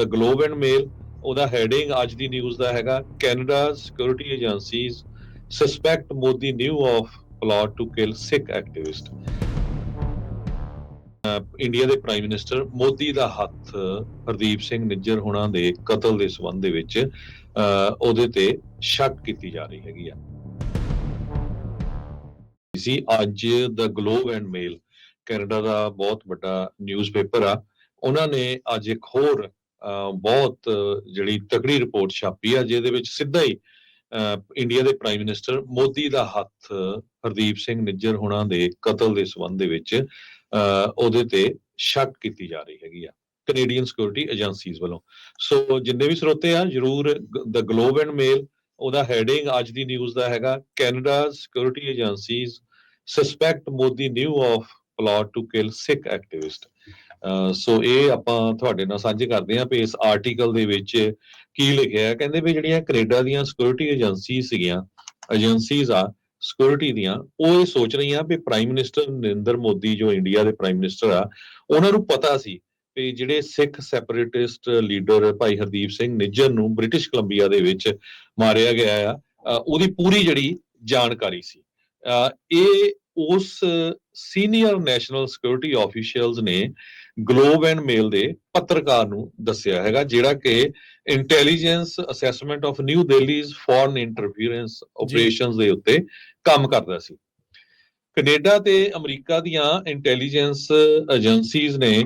The globe and ਮੇਲ ਉਹਦਾ heading ਅੱਜ ਦੀ news ਦਾ ਹੈਗਾ Canada security agencies suspect Modi knew of plot to kill Sikh activist India ਦੇ prime minister Modi ਦਾ ਹੱਥ ਹਰਦੀਪ ਸਿੰਘ ਨਿੱਜਰ ਹੁਣਾਂ ਦੇ ਕਤਲ ਦੇ ਸਬੰਧ ਦੇ ਵਿੱਚ ਉਹਦੇ ਤੇ ਸ਼ੱਕ ਕੀਤੀ ਜਾ ਰਹੀ ਹੈਗੀ ਆ। ਸੀ ਅੱਜ ਦਾ ਗਲੋਬ ਐਂਡ ਮੇਲ ਕੈਨੇਡਾ ਦਾ ਬਹੁਤ ਵੱਡਾ ਨਿਊਜ਼ਪੇਪਰ ਆ, ਉਹਨਾਂ ਨੇ ਅੱਜ ਇੱਕ ਹੋਰ ਬਹੁਤ ਜਿਹੜੀ ਤਕੜੀ ਰਿਪੋਰਟ ਛਾਪੀ ਆ, ਜਿਹਦੇ ਵਿੱਚ ਸਿੱਧਾ ਹੀ ਇੰਡੀਆ ਦੇ ਪ੍ਰਾਈਮ ਮਿਨਿਸਟਰ ਮੋਦੀ ਦਾ ਹੱਥ ਹਰਦੀਪ ਸਿੰਘ ਨਿੱਜਰ ਹੁਣਾਂ ਦੇ ਕਤਲ ਦੇ ਸਬੰਧ ਦੇ ਵਿੱਚ ਉਹਦੇ ਤੇ ਸ਼ੱਕ ਕੀਤੀ ਜਾ ਰਹੀ ਹੈਗੀ ਆ ਕੈਨੇਡੀਅਨ ਸਿਕਿਉਰਿਟੀ ਏਜੰਸੀਜ਼ ਵੱਲੋਂ। ਸੋ ਜਿੰਨੇ ਵੀ ਸਰੋਤੇ ਆ, ਜਰੂਰ ਦ ਗਲੋਬ ਐਂਡ ਮੇਲ ਉਹਦਾ ਹੈਡਿੰਗ ਅੱਜ ਦੀ ਨਿਊਜ਼ ਦਾ ਹੈਗਾ Canada security agencies suspect Modi knew of plot to kill Sikh activist so ਇਹ ਆਪਾਂ ਤੁਹਾਡੇ ਨਾਲ ਸਾਂਝੇ ਕਰਦੇ ਹਾਂ ਵੀ ਇਸ ਆਰਟੀਕਲ ਦੇ ਵਿੱਚ ਕੀ ਲਿਖਿਆ ਹੈ। ਕਹਿੰਦੇ ਵੀ ਜਿਹੜੀਆਂ ਕੈਨੇਡਾ ਦੀਆਂ ਸਿਕਿਉਰਿਟੀ ਏਜੰਸੀ ਸੀਗੀਆਂ ਏਜੰਸੀਜ਼ ਆ ਸਿਕਿਉਰਿਟੀ ਦੀਆਂ ਉਹ ਇਹ ਸੋਚ ਰਹੀਆਂ ਵੀ ਪ੍ਰਾਈਮ ਮਿਨਿਸਟਰ ਨਰਿੰਦਰ ਮੋਦੀ ਜੋ ਇੰਡੀਆ ਦੇ ਪ੍ਰਾਈਮ ਮਿਨਿਸਟਰ ਆ ਉਹਨਾਂ ਨੂੰ ਪਤਾ ਸੀ ਵੀ ਜਿਹੜੇ ਸਿੱਖ ਸੈਪਰੇਟਿਸਟ ਲੀਡਰ ਭਾਈ ਹਰਦੀਪ ਸਿੰਘ ਨਿੱਜਰ ਨੂੰ ਬ੍ਰਿਟਿਸ਼ ਕੋਲੰਬੀਆ ਦੇ ਵਿੱਚ ਮਾਰਿਆ ਗਿਆ ਆ ਉਹਦੀ ਪੂਰੀ ਜਿਹੜੀ ਜਾਣਕਾਰੀ ਸੀ। ਅ, ਇਹ ਉਸ ਸੀਨੀਅਰ ਨੈਸ਼ਨਲ ਸਿਕਿਉਰਿਟੀ ਆਫੀਸ਼ੀਅਲਸ ਨੇ ਗਲੋਬ ਐਂਡ ਮੇਲ ਦੇ ਪੱਤਰਕਾਰ ਨੂੰ ਦੱਸਿਆ ਹੈਗਾ ਜਿਹੜਾ ਕਿ intelligence assessment of New Delhi's foreign interference operations ਦੇ ਉੱਤੇ ਕੰਮ ਕਰਦਾ ਸੀ। ਕੈਨੇਡਾ ਤੇ ਅਮਰੀਕਾ ਦੀਆਂ ਇੰਟੈਲੀਜੈਂਸ ਏਜੰਸੀਜ਼ ਨੇ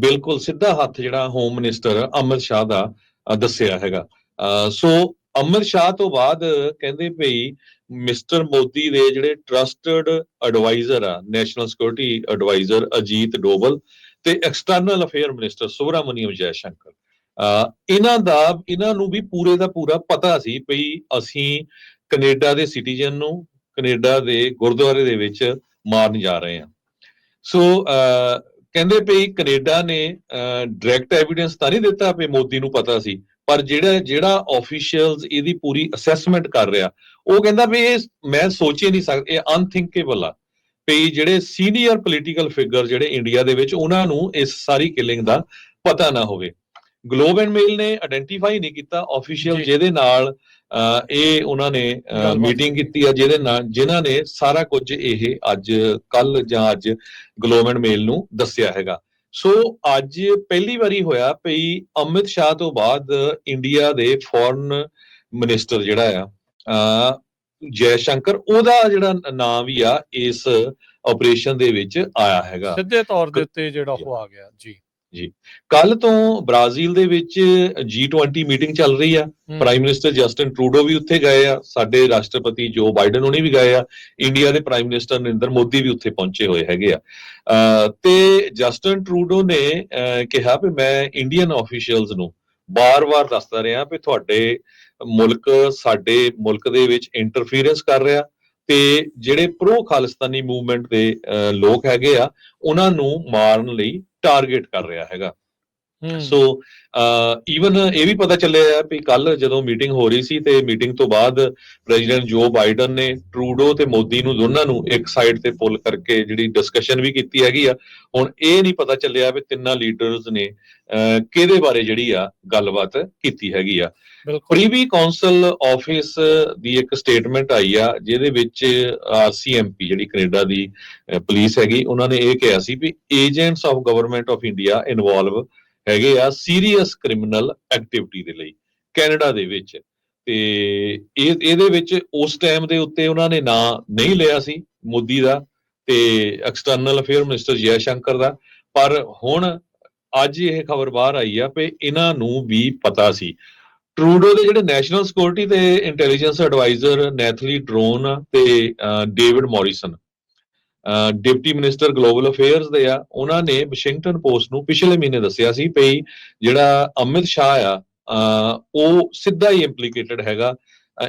ਬਿਲਕੁਲ ਸਿੱਧਾ ਹੱਥ ਜਿਹੜਾ ਹੋਮ ਮਿਨਿਸਟਰ ਅਮਰ ਸ਼ਾਹ ਦਾ ਦੱਸਿਆ ਹੈਗਾ। ਸੋ ਅਮਰ ਸ਼ਾਹ ਤੋਂ ਬਾਅਦ ਕਹਿੰਦੇ ਭਈ ਮਿਸਟਰ ਮੋਦੀ ਦੇ ਜਿਹੜੇ ਟਰਸਟਡ ਐਡਵਾਈਜ਼ਰ ਆ national security adviser Ajit Doval ਤੇ external affair minister Subrahmanyam Jaishankar ਇਹਨਾਂ ਦਾ, ਇਹਨਾਂ ਨੂੰ ਵੀ ਪੂਰੇ ਦਾ ਪੂਰਾ ਪਤਾ ਸੀ ਭਈ ਅਸੀਂ ਕੈਨੇਡਾ ਦੇ ਸਿਟੀਜ਼ਨ ਨੂੰ, ਕੈਨੇਡਾ ਦੇ ਗੁਰਦੁਆਰੇ ਦੇ ਵਿੱਚ ਮਾਰਨ ਜਾ ਰਹੇ ਹਾਂ। ਸੋ ਕਹਿੰਦੇ ਭਈ ਕੈਨੇਡਾ ਨੇ ਡਾਇਰੈਕਟ ਐਵੀਡੈਂਸ ਤਾਂ ਨਹੀਂ ਦਿੱਤਾ ਵੀ ਮੋਦੀ ਨੂੰ ਪਤਾ ਸੀ ਪਰ ਜਿਹੜਾ ਜਿਹੜਾ ਆਫੀਸ਼ੀਅਲਸ ਇਹਦੀ ਪੂਰੀ ਅਸੈਸਮੈਂਟ ਕਰ ਰਿਹਾ ਉਹ ਕਹਿੰਦਾ ਵੀ ਇਹ ਮੈਂ ਸੋਚ ਨਹੀਂ ਸਕਦਾ ਇਹ ਅਨਥਿੰਕੇਬਲ ਆ ਵੀ ਜਿਹੜੇ ਸੀਨੀਅਰ ਪੋਲੀਟੀਕਲ ਫਿਗਰ ਜਿਹੜੇ ਇੰਡੀਆ ਦੇ ਵਿੱਚ ਉਹਨਾਂ ਨੂੰ ਇਸ ਸਾਰੀ ਕਿਲਿੰਗ ਦਾ ਪਤਾ ਨਾ ਹੋਵੇ। ਗਲੋਬ ਐਂਡ ਮੇਲ ਨੇ ਆਇਡੈਂਟੀਫਾਈ ਨਹੀਂ ਕੀਤਾ ਆਫੀਸ਼ੀਅਲ। ਜਿਹਦੇ ਨਾਲ ਇਹ ਉਹਨਾਂ ਨੇ ਮੀਟਿੰਗ ਕੀਤੀ ਆ ਜਿਹਦੇ ਨਾਲ ਜਿਨ੍ਹਾਂ ਨੇ ਸਾਰਾ ਕੁਝ ਇਹ ਅੱਜ ਕੱਲ ਜਾਂ ਅੱਜ ਗਲੋਬ ਐਂਡ ਮੇਲ ਨੂੰ ਦੱਸਿਆ ਹੈਗਾ। ਸੋ ਅੱਜ ਪਹਿਲੀ ਵਾਰੀ ਹੋਇਆ ਭਈ ਅਮਿਤ ਸ਼ਾਹ ਤੋਂ ਬਾਅਦ ਇੰਡੀਆ ਦੇ ਫੋਰਨ ਮਿਨਿਸਟਰ ਜਿਹੜਾ ਆ ਜੈ ਸ਼ੰਕਰ ਉਹਦਾ ਜਿਹੜਾ ਨਾਮ ਵੀ ਆ ਇਸ ਆਪਰੇਸ਼ਨ ਦੇ ਵਿੱਚ ਆਇਆ ਹੈਗਾ। ਸਿੱਧੇ ਤੌਰ ਦੇ ਉੱਤੇ ਜਿਹੜਾ ਉਹ ਆ ਗਿਆ ਜੀ। ਕੱਲ ਤੋਂ ਬ੍ਰਾਜ਼ੀਲ ਦੇ ਵਿੱਚ G20 ਮੀਟਿੰਗ ਚੱਲ ਰਹੀ ਆ। ਪ੍ਰਾਈਮ ਮਿਨਿਸਟਰ ਜਸਟਿਨ ਟਰੂਡੋ ਵੀ ਉੱਥੇ ਗਏ ਆ। ਸਾਡੇ ਰਾਸ਼ਟਰਪਤੀ ਜੋ ਬਾਈਡਨ ਉਹਨੇ ਵੀ ਗਏ ਆ। ਇੰਡੀਆ ਦੇ ਪ੍ਰਾਈਮ ਮਿਨਿਸਟਰ ਨਰਿੰਦਰ ਮੋਦੀ ਵੀ ਉੱਥੇ ਪਹੁੰਚੇ ਹੋਏ ਹੈਗੇ ਆ। ਤੇ ਜਸਟਿਨ ਟਰੂਡੋ ਨੇ ਕਿਹਾ ਵੀ ਮੈਂ ਇੰਡੀਅਨ ਆਫੀਸ਼ੀਅਲਸ ਨੂੰ ਬਾਰ-ਬਾਰ ਦੱਸਦਾ ਰਿਹਾ ਵੀ ਤੁਹਾਡੇ ਮੁਲਕ ਸਾਡੇ ਮੁਲਕ ਦੇ ਵਿੱਚ ਇੰਟਰਫੀਰੈਂਸ ਕਰ ਰਿਹਾ ਤੇ ਜਿਹੜੇ ਪ੍ਰੋ ਖਾਲਿਸਤਾਨੀ ਮੂਵਮੈਂਟ ਦੇ ਲੋਕ ਹੈਗੇ ਆ ਉਹਨਾਂ ਨੂੰ ਮਾਰਨ ਲਈ ਟਾਰਗੇਟ ਕਰ ਰਿਹਾ ਹੈਗਾ। ਸੋ ਈਵਨ ਇਹ ਵੀ ਪਤਾ ਚੱਲਿਆ ਵੀ ਕੱਲ ਜਦੋਂ ਮੀਟਿੰਗ ਹੋ ਰਹੀ ਸੀ ਤੇ ਮੀਟਿੰਗ ਤੋਂ ਬਾਅਦ ਪ੍ਰੈਜ਼ੀਡੈਂਟ ਜੋ ਬਾਈਡਨ ਨੇ ਟਰੂਡੋ ਤੇ ਮੋਦੀ ਨੂੰ ਦੋਨਾਂ ਨੂੰ ਇੱਕ ਸਾਈਡ ਤੇ ਪੁੱਲ ਕਰਕੇ ਜਿਹੜੀ ਡਿਸਕਸ਼ਨ ਵੀ ਕੀਤੀ ਹੈਗੀ ਆ ਹੁਣ ਇਹ ਨਹੀਂ ਪਤਾ ਚੱਲਿਆ ਵੀ ਤਿੰਨਾਂ ਲੀਡਰਸ ਨੇ ਕਿਹਦੇ ਬਾਰੇ ਜਿਹੜੀ ਆ ਗੱਲਬਾਤ ਕੀਤੀ ਹੈਗੀ ਆ। ਪ੍ਰੀਵੀ ਕਾਉਂਸਲ ਆਫਿਸ ਦੀ ਇੱਕ ਸਟੇਟਮੈਂਟ ਆਈ ਆ ਜਿਹਦੇ ਵਿੱਚ ਆਰਸੀਐਮਪੀ ਜਿਹੜੀ ਕੈਨੇਡਾ ਦੀ ਪੁਲਿਸ ਹੈਗੀ ਉਹਨਾਂ ਨੇ ਇਹ ਕਿਹਾ ਸੀ ਵੀ agents of government of India involve ਹੈਗੇ ਆ ਸੀਰੀਅਸ ਕ੍ਰਿਮੀਨਲ ਐਕਟੀਵਿਟੀ ਦੇ ਲਈ, ਕੈਨੇਡਾ ਦੇ ਵਿੱਚ। ਤੇ ਇਹ, ਇਹਦੇ ਵਿੱਚ ਉਸ ਟਾਈਮ ਦੇ ਉੱਤੇ ਉਹਨਾਂ ਨੇ ਨਾਂ ਨਹੀਂ ਲਿਆ ਸੀ ਮੋਦੀ ਦਾ ਤੇ external affair minister Jai Shankar ਦਾ। ਪਰ ਹੁਣ ਅੱਜ ਇਹ ਖਬਰ ਬਾਹਰ ਆਈ ਆ ਕਿ ਇਹਨਾਂ ਨੂੰ ਵੀ ਪਤਾ ਸੀ। ਟਰੂਡੋ ਦੇ ਜਿਹੜੇ ਨੈਸ਼ਨਲ ਸਿਕਿਉਰਿਟੀ ਤੇ ਇੰਟੈਲੀਜੈਂਸ ਐਡਵਾਈਜ਼ਰ ਨੈਥਲੀ ਡਰੋਨ ਤੇ David Morrison deputy minister global affairs ਦੇ ਆ ਉਹਨਾਂ ਨੇ ਵਾਸ਼ਿੰਗਟਨ ਪੋਸਟ ਨੂੰ ਪਿਛਲੇ ਮਹੀਨੇ ਦੱਸਿਆ ਸੀ ਵੀ ਜਿਹੜਾ ਅਮਿਤ ਸ਼ਾਹ ਆ ਉਹ ਸਿੱਧਾ ਹੀ ਇੰਪਲੀਕੇਟਡ ਹੈਗਾ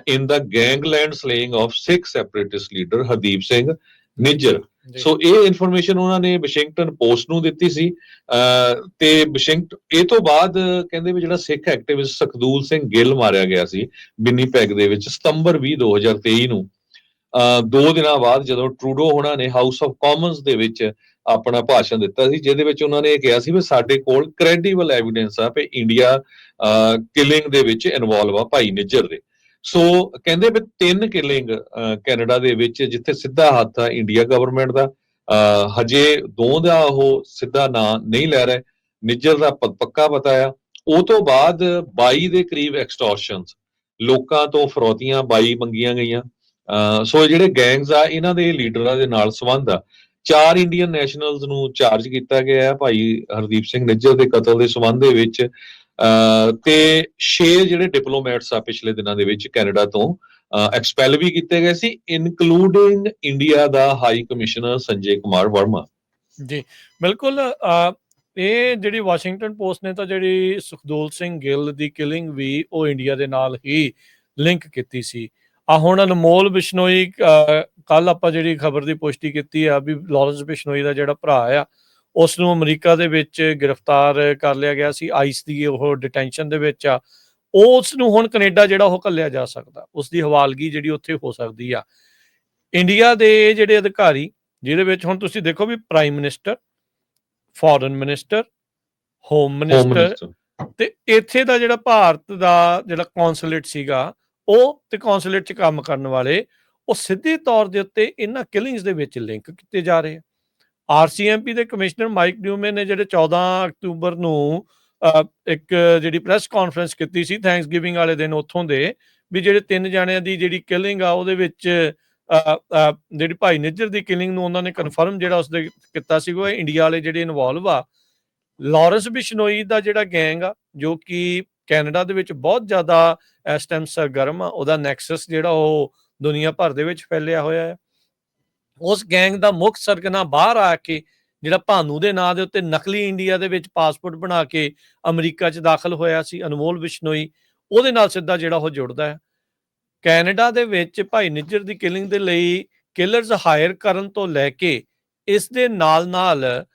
in the gangland slaying of Sikh separatist leader Hardeep Singh Nijjar. So ਇਹ ਇਨਫੋਰਮੇਸ਼ਨ ਉਹਨਾਂ ਨੇ ਵਾਸ਼ਿੰਗਟਨ ਪੋਸਟ ਨੂੰ ਦਿੱਤੀ ਸੀ ਤੇ ਵਾਸ਼ਿੰਗਟਨ ਇਹ ਤੋਂ ਬਾਅਦ ਕਹਿੰਦੇ ਵੀ ਜਿਹੜਾ ਸਿੱਖ ਐਕਟਿਵਿਸਟ ਸਖਦੂਲ ਸਿੰਘ ਗਿੱਲ ਮਾਰਿਆ ਗਿਆ ਸੀ ਬਿੰਨੀਪੈਗ ਦੇ ਵਿੱਚ ਸਤੰਬਰ 20 2023 ਨੂੰ। ਦੋ ਦਿਨਾਂ ਬਾਅਦ ਜਦੋਂ ਟਰੂਡੋ ਹੋਣਾ ਨੇ ਹਾਊਸ ਆਫ ਕਾਮਨਸ ਦੇ ਵਿੱਚ ਆਪਣਾ ਭਾਸ਼ਣ ਦਿੱਤਾ ਸੀ, ਜਿਹਦੇ ਵਿੱਚ ਉਹਨਾਂ ਨੇ ਇਹ ਕਿਹਾ ਸੀ ਵੀ ਸਾਡੇ ਕੋਲ ਕ੍ਰੈਡੀਬਲ ਐਵੀਡੈਂਸ ਆ ਕਿ ਇੰਡੀਆ ਕਿਲਿੰਗ ਦੇ ਵਿੱਚ ਇਨਵੋਲਵ ਆ ਭਾਈ ਨਿੱਜਰ ਦੇ। ਸੋ ਕਹਿੰਦੇ ਵੀ ਤਿੰਨ ਕਿਲਿੰਗ ਕੈਨੇਡਾ ਦੇ ਵਿੱਚ ਜਿੱਥੇ ਸਿੱਧਾ ਹੱਥ ਆ ਇੰਡੀਆ ਗਵਰਨਮੈਂਟ ਦਾ, ਅਹ ਹਜੇ ਦੋ ਦਾ ਉਹ ਸਿੱਧਾ ਨਾਂ ਨਹੀਂ ਲੈ ਰਹੇ, ਨਿੱਜਰ ਦਾ ਪੱਕਾ ਪਤਾ ਆ। ਉਹ ਤੋਂ ਬਾਅਦ 22 ਦੇ ਕਰੀਬ ਐਕਸਟੋਰਸ਼ਨਸ ਲੋਕਾਂ ਤੋਂ ਫਰੋਤੀਆਂ 22 ਮੰਗੀਆਂ ਗਈਆਂ। ਸੋ ਇਹ ਜਿਹੜੇ ਗੈਂਗਸ ਆ, ਇਹਨਾਂ ਦੇ ਲੀਡਰਾਂ ਦੇ ਨਾਲ ਸੰਬੰਧ ਆ। ਚਾਰ ਇੰਡੀਅਨ ਨੈਸ਼ਨਲਸ ਨੂੰ ਚਾਰਜ ਕੀਤਾ ਗਿਆ ਹੈ, ਭਾਈ ਹਰਦੀਪ ਸਿੰਘ ਨਿੱਜਰ ਦੇ ਕਤਲ ਦੇ ਸੰਬੰਧ ਦੇ ਵਿੱਚ। ਤੇ 6 ਜਿਹੜੇ ਡਿਪਲੋਮੈਟਸ ਆ ਪਿਛਲੇ ਦਿਨਾਂ ਦੇ ਵਿੱਚ ਕੈਨੇਡਾ ਤੋਂ ਐਕਸਪੈਲ ਵੀ ਕੀਤੇ ਗਏ ਸੀ ਇਨਕਲੂਡਿੰਗ ਇੰਡੀਆ ਦਾ ਹਾਈ ਕਮਿਸ਼ਨਰ ਸੰਜੇ ਕੁਮਾਰ ਵਰਮਾ। ਜੀ, ਬਿਲਕੁਲ ਇਹ ਜਿਹੜੀ ਵਾਸ਼ਿੰਗਟਨ ਪੋਸਟ ਨੇ ਤਾਂ ਜਿਹੜੀ ਸੁਖਦੋਲ ਸਿੰਘ ਗਿੱਲ ਦੀ ਕਿਲਿੰਗ ਵੀ ਉਹ ਇੰਡੀਆ ਦੇ ਨਾਲ ਹੀ ਲਿੰਕ ਕੀਤੀ ਸੀ। ਆ ਹੁਣ ਅਨਮੋਲ ਬਿਸ਼ਨੋਈ ਕੱਲ ਆਪਾਂ ਜਿਹੜੀ ਖਬਰ ਦੀ ਪੁਸ਼ਟੀ ਕੀਤੀ ਆ ਵੀ ਲਾਰੈਂਸ ਬਿਸ਼ਨੋਈ ਦਾ ਜਿਹੜਾ ਭਰਾ ਆ ਉਸ ਨੂੰ ਅਮਰੀਕਾ ਦੇ ਵਿੱਚ ਗ੍ਰਿਫਤਾਰ ਕਰ ਲਿਆ ਗਿਆ ਸੀ ਆਈਸ ਦੀ ਉਹ ਡਿਟੈਂਸ਼ਨ ਦੇ ਵਿੱਚ ਆ। ਉਸ ਨੂੰ ਹੁਣ ਕੈਨੇਡਾ ਜਿਹੜਾ ਉਹ ਕੱਲਿਆ ਜਾ ਸਕਦਾ ਉਸ ਦੀ ਹਵਾਲਗੀ ਜਿਹੜੀ ਉੱਥੇ ਹੋ ਸਕਦੀ ਆ। ਇੰਡੀਆ ਦੇ ਜਿਹੜੇ ਅਧਿਕਾਰੀ ਜਿਹਦੇ ਵਿੱਚ ਹੁਣ ਤੁਸੀਂ ਦੇਖੋ ਵੀ prime minister foreign minister home minister ਤੇ ਇੱਥੇ ਦਾ ਜਿਹੜਾ ਭਾਰਤ ਦਾ ਜਿਹੜਾ ਕੌਂਸੂਲੇਟ ਸੀਗਾ ਉਹ ਤੇ ਕੌਂਸੂਲੇਟ 'ਚ ਕੰਮ ਕਰਨ ਵਾਲੇ, ਉਹ ਸਿੱਧੇ ਤੌਰ ਦੇ ਉੱਤੇ ਇਹਨਾਂ ਕਿਲਿੰਗਸ ਦੇ ਵਿੱਚ ਲਿੰਕ ਕੀਤੇ ਜਾ ਰਹੇ ਆ। ਆਰਸੀਐਮਪੀ ਦੇ ਕਮਿਸ਼ਨਰ ਮਾਈਕ ਨਿਊਮਨ ਨੇ ਜਿਹੜੇ 14 ਅਕਤੂਬਰ ਨੂੰ ਇੱਕ ਜਿਹੜੀ ਪ੍ਰੈਸ ਕਾਨਫਰੰਸ ਕੀਤੀ ਸੀ ਥੈਂਕਸ ਗਿਵਿੰਗ ਵਾਲੇ ਦਿਨ ਉੱਥੋਂ ਦੇ, ਵੀ ਜਿਹੜੇ ਤਿੰਨ ਜਣਿਆਂ ਦੀ ਜਿਹੜੀ ਕਿਲਿੰਗ ਆ, ਉਹਦੇ ਵਿੱਚ ਜਿਹੜੀ ਭਾਈ ਨਿੱਜਰ ਦੀ ਕਿਲਿੰਗ ਨੂੰ ਉਹਨਾਂ ਨੇ ਕਨਫਰਮ ਜਿਹੜਾ ਉਸਦੇ ਕੀਤਾ ਸੀ, ਉਹ ਇੰਡੀਆ ਵਾਲੇ ਜਿਹੜੇ ਇਨਵੋਲਵ ਆ ਲਾਰੈਂਸ ਬਿਸ਼ਨੋਈ ਦਾ ਜਿਹੜਾ ਗੈਂਗ ਆ, ਜੋ ਕਿ ਕੈਨੇਡਾ ਦੇ ਵਿੱਚ ਬਹੁਤ ਜ਼ਿਆਦਾ ਇਸ ਟਾਈਮ ਸਰਗਰਮ ਆ, ਉਹਦਾ ਨੈਕਸਸ ਜਿਹੜਾ ਉਹ ਦੁਨੀਆ ਭਰ ਦੇ ਵਿੱਚ ਫੈਲਿਆ ਹੋਇਆ ਹੈ। ਉਸ ਗੈਂਗ ਦਾ ਮੁੱਖ ਸਰਗਨਾ ਬਾਹਰ ਆ ਕੇ, ਜਿਹੜਾ ਭਾਨੂ ਦੇ ਨਾਂ ਦੇ ਉੱਤੇ ਨਕਲੀ ਇੰਡੀਆ ਦੇ ਵਿੱਚ ਪਾਸਪੋਰਟ ਬਣਾ ਕੇ ਅਮਰੀਕਾ 'ਚ ਦਾਖਲ ਹੋਇਆ ਸੀ, ਅਨਮੋਲ ਬਿਸ਼ਨੋਈ, ਉਹਦੇ ਨਾਲ ਸਿੱਧਾ ਜਿਹੜਾ ਉਹ ਜੁੜਦਾ ਹੈ। ਕੈਨੇਡਾ ਦੇ ਵਿੱਚ ਭਾਈ ਨਿੱਜਰ ਦੀ ਕਿਲਿੰਗ ਦੇ ਲਈ ਕਿਲਰਸ ਹਾਇਰ ਕਰਨ ਤੋਂ ਲੈ ਕੇ ਇਸ ਦੇ ਨਾਲ-ਨਾਲ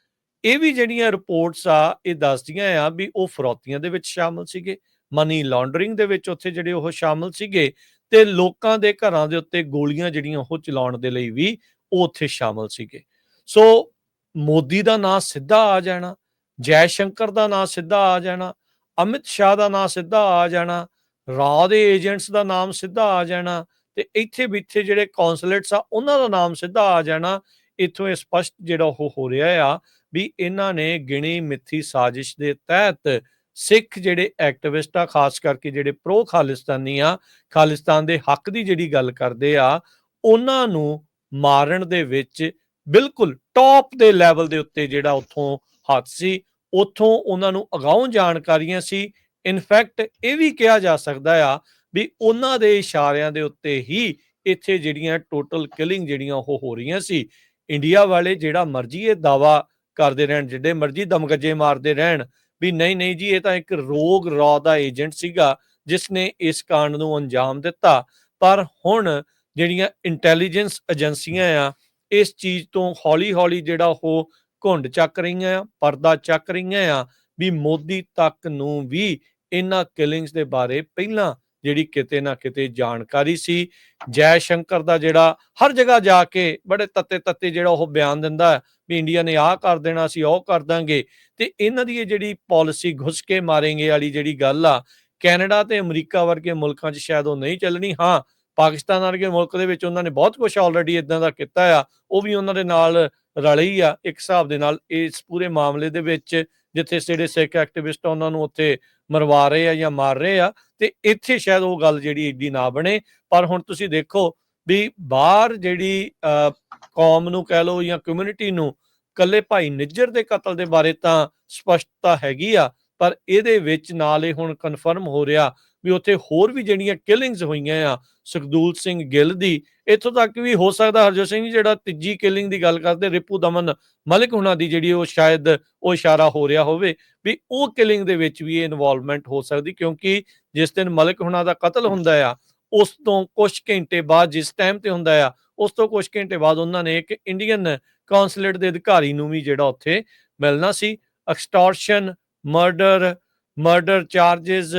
ਇਹ ਵੀ ਜਿਹੜੀਆਂ ਰਿਪੋਰਟਸ ਆ, ਇਹ ਦੱਸਦੀਆਂ ਆ ਵੀ ਉਹ ਫਰੌਤੀਆਂ ਦੇ ਵਿੱਚ ਸ਼ਾਮਲ ਸੀਗੇ। ਮਨੀ ਲਾਂਡਰਿੰਗ ਦੇ ਵਿੱਚ ਉੱਥੇ ਜਿਹੜੇ ਉਹ ਸ਼ਾਮਲ ਸੀਗੇ ਤੇ ਲੋਕਾਂ ਦੇ ਘਰਾਂ ਦੇ ਉੱਤੇ ਗੋਲੀਆਂ ਜਿਹੜੀਆਂ ਉਹ ਚਲਾਉਣ ਦੇ ਲਈ ਵੀ ਉਹ ਉੱਥੇ ਸ਼ਾਮਲ ਸੀਗੇ। ਸੋ ਮੋਦੀ ਦਾ ਨਾਂ ਸਿੱਧਾ ਆ ਜਾਣਾ, ਜੈ ਸ਼ੰਕਰ ਦਾ ਨਾਂ ਸਿੱਧਾ ਆ ਜਾਣਾ, ਅਮਿਤ ਸ਼ਾਹ ਦਾ ਨਾਂ ਸਿੱਧਾ ਆ ਜਾਣਾ ਰਾ ਦੇ ਏਜੰਟਸ ਦਾ ਨਾਮ ਸਿੱਧਾ ਆ ਜਾਣਾ ਤੇ ਇੱਥੇ ਬਿੱਥੇ ਜਿਹੜੇ ਕੌਂਸਲੇਟਸ ਆ ਉਹਨਾਂ ਦਾ ਨਾਮ ਸਿੱਧਾ ਆ ਜਾਣਾ। ਇੱਥੋਂ ਇਹ ਸਪਸ਼ਟ ਜਿਹੜਾ ਉਹ ਹੋ ਰਿਹਾ ਆ ਵੀ ਇਹਨਾਂ ਨੇ ਗਿਣੀ ਮਿੱਥੀ ਸਾਜ਼ਿਸ਼ ਦੇ ਤਹਿਤ ਸਿੱਖ ਜਿਹੜੇ ਐਕਟਿਵਿਸਟ ਆ, ਖਾਸ ਕਰਕੇ ਜਿਹੜੇ ਪ੍ਰੋ ਖਾਲਿਸਤਾਨੀ ਆ, ਖਾਲਿਸਤਾਨ ਦੇ ਹੱਕ ਦੀ ਜਿਹੜੀ ਗੱਲ ਕਰਦੇ ਆ, ਉਹਨਾਂ ਨੂੰ ਮਾਰਨ ਦੇ ਵਿੱਚ ਬਿਲਕੁਲ ਟੌਪ ਦੇ ਲੈਵਲ ਦੇ ਉੱਤੇ ਜਿਹੜਾ ਉੱਥੋਂ ਹੱਥ ਸੀ, ਉੱਥੋਂ ਉਹਨਾਂ ਨੂੰ ਅਗਾਊਂ ਜਾਣਕਾਰੀਆਂ ਸੀ। ਇਨਫੈਕਟ ਇਹ ਵੀ ਕਿਹਾ ਜਾ ਸਕਦਾ ਆ ਵੀ ਉਹਨਾਂ ਦੇ ਇਸ਼ਾਰਿਆਂ ਦੇ ਉੱਤੇ ਹੀ ਇੱਥੇ ਜਿਹੜੀਆਂ ਟੋਟਲ ਕਿਲਿੰਗ ਜਿਹੜੀਆਂ ਉਹ ਹੋ ਰਹੀਆਂ ਸੀ। ਇੰਡੀਆ ਵਾਲੇ ਜਿਹੜਾ ਮਰਜ਼ੀ ਇਹ ਦਾਵਾ ਕਰਦੇ ਰਹਿਣ ਜਿਹੜੇ ਮਰਜ਼ੀ ਦਮਗੱਜੇ ਮਾਰਦੇ ਰਹਿਣ ਵੀ ਨਹੀਂ ਨਹੀਂ ਜੀ, ਇਹ ਤਾਂ ਇੱਕ ਰੋਗ ਰੌ ਦਾ ਏਜੰਟ ਸੀਗਾ ਜਿਸ ਨੇ ਇਸ ਕਾਂਡ ਨੂੰ ਅੰਜਾਮ ਦਿੱਤਾ। ਪਰ ਹੁਣ ਜਿਹੜੀਆਂ ਇੰਟੈਲੀਜੈਂਸ ਏਜੰਸੀਆਂ ਆ, ਇਸ ਚੀਜ਼ ਤੋਂ ਹੌਲੀ-ਹੌਲੀ ਜਿਹੜਾ ਉਹ ਘੁੰਡ ਚੱਕ ਰਹੀਆਂ ਆ, ਪਰਦਾ ਚੱਕ ਰਹੀਆਂ ਆ, ਵੀ ਮੋਦੀ ਤੱਕ ਨੂੰ ਵੀ ਇਹਨਾਂ ਕਿਲਿੰਗਸ ਦੇ ਬਾਰੇ ਪਹਿਲਾਂ ਜਿਹੜੀ ਕਿਤੇ ਨਾ ਕਿਤੇ ਜਾਣਕਾਰੀ ਸੀ। ਜੈ ਸ਼ੰਕਰ ਦਾ ਜਿਹੜਾ ਹਰ ਜਗ੍ਹਾ ਜਾ ਕੇ ਬੜੇ ਤੱਤੇ ਤੱਤੇ ਜਿਹੜਾ ਉਹ ਬਿਆਨ ਦਿੰਦਾ ਵੀ ਇੰਡੀਆ ਨੇ ਆਹ ਕਰ ਦੇਣਾ ਸੀ ਉਹ ਕਰ ਦਾਂਗੇ। ਤੇ ਇਹਨਾਂ ਦੀ ਇਹ ਜਿਹੜੀ ਪਾਲਿਸੀ ਘੁਸ ਕੇ ਮਾਰेंगे ਵਾਲੀ ਜਿਹੜੀ ਗੱਲ ਆ, ਕੈਨੇਡਾ ਤੇ ਅਮਰੀਕਾ ਵਰਗੇ ਮੁਲਕਾਂ 'ਚ ਸ਼ਾਇਦ ਉਹ ਨਹੀਂ ਚੱਲਣੀ। ਹਾਂ, ਪਾਕਿਸਤਾਨ ਵਰਗੇ ਮੁਲਕ ਦੇ ਵਿੱਚ ਉਹਨਾਂ ਨੇ ਬਹੁਤ ਕੁਝ ਆਲਰੇਡੀ ਇਦਾਂ ਦਾ ਕੀਤਾ ਆ, ਉਹ ਵੀ ਉਹਨਾਂ ਦੇ ਨਾਲ ਰਲੇ ਆ, ਇੱਕ ਹਿਸਾਬ ਦੇ ਨਾਲ ਇਸ ਪੂਰੇ ਮਾਮਲੇ ਦੇ ਵਿੱਚ ਜਿੱਥੇ ਜਿਹੜੇ ਸਿੱਖ ਐਕਟਿਵਿਸਟ ਆ ਉਹਨਾਂ ਨੂੰ ਉੱਥੇ ਮਰਵਾ ਰਹੇ ਆ ਜਾਂ ਮਾਰ ਰਹੇ ਆ ਤੇ ਇੱਥੇ ਸ਼ਾਇਦ ਉਹ ਗੱਲ ਜਿਹੜੀ ਏਡੀ ਨਾ ਬਣੇ। ਪਰ ਹੁਣ ਤੁਸੀਂ ਦੇਖੋ ਵੀ ਬਾਹਰ ਜਿਹੜੀ ਅਹ, ਕੌਮ ਨੂੰ ਕਹਿ ਲਓ ਜਾਂ ਕਮਿਊਨਿਟੀ ਨੂੰ ਕੱਲੇ ਭਾਈ ਨਿੱਜਰ ਦੇ ਕਤਲ ਦੇ ਬਾਰੇ ਤਾਂ ਸਪਸ਼ਟਤਾ ਹੈਗੀ ਆ ਪਰ ਇਹਦੇ ਵਿੱਚ ਨਾਲ ਇਹ ਹੁਣ ਕਨਫਰਮ ਹੋ ਰਿਹਾ ਵੀ ਉੱਥੇ ਹੋਰ ਵੀ ਜਿਹੜੀਆਂ ਕਿਲਿੰਗਸ ਹੋਈਆਂ ਆ, ਸੁਖਦੂਲ ਸਿੰਘ ਗਿੱਲ ਦੀ, ਇੱਥੋਂ ਤੱਕ ਵੀ ਹੋ ਸਕਦਾ ਹਰਜੋਤ ਸਿੰਘ ਜੀ, ਜਿਹੜਾ ਤੀਜੀ ਕਿਲਿੰਗ ਦੀ ਗੱਲ ਕਰਦੇ, ਰਿਪੂ ਦਮਨ ਮਲਿਕ ਹੁਣਾਂ ਦੀ ਜਿਹੜੀ ਉਹ ਸ਼ਾਇਦ ਉਹ ਇਸ਼ਾਰਾ ਹੋ ਰਿਹਾ ਹੋਵੇ, ਵੀ ਉਹ ਕਿਲਿੰਗ ਦੇ ਵਿੱਚ ਵੀ ਇਹ ਇਨਵੋਲਵਮੈਂਟ ਹੋ ਸਕਦੀ, ਕਿਉਂਕਿ ਜਿਸ ਦਿਨ ਮਲਿਕ ਹੁਣਾਂ ਦਾ ਕਤਲ ਹੁੰਦਾ ਆ, ਉਸ ਤੋਂ ਕੁਝ ਘੰਟੇ ਬਾਅਦ, ਜਿਸ ਟਾਈਮ ਤੇ ਹੁੰਦਾ ਆ, ਉਸ ਤੋਂ ਕੁਝ ਘੰਟੇ ਬਾਅਦ ਉਹਨਾਂ ਨੇ ਇੱਕ ਇੰਡੀਅਨ ਕੌਂਸੂਲੇਟ ਦੇ ਅਧਿਕਾਰੀ ਨੂੰ ਵੀ ਜਿਹੜਾ ਉੱਥੇ ਮਿਲਣਾ ਸੀ extortion murder murder charges